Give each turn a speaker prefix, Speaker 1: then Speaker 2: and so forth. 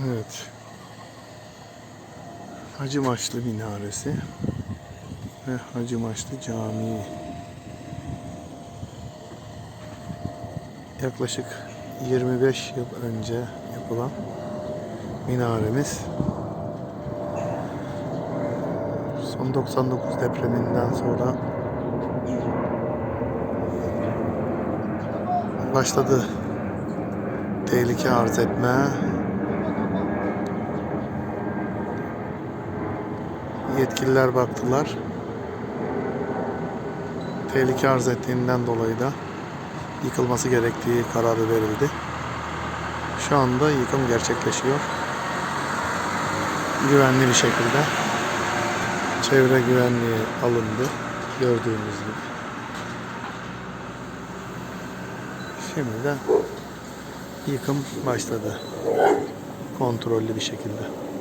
Speaker 1: Evet. Hacı Maçlı Minaresi ve Hacı Maçlı Camii. Yaklaşık 25 yıl önce yapılan minaremiz. Son 99 depreminden sonra başladı tehlike arz etme. Yetkililer baktılar. Tehlike arz ettiğinden dolayı da yıkılması gerektiği kararı verildi. Şu anda yıkım gerçekleşiyor. Güvenli bir şekilde. Çevre güvenliği alındı. Gördüğünüz gibi. Şimdi de yıkım başladı. Kontrollü bir şekilde.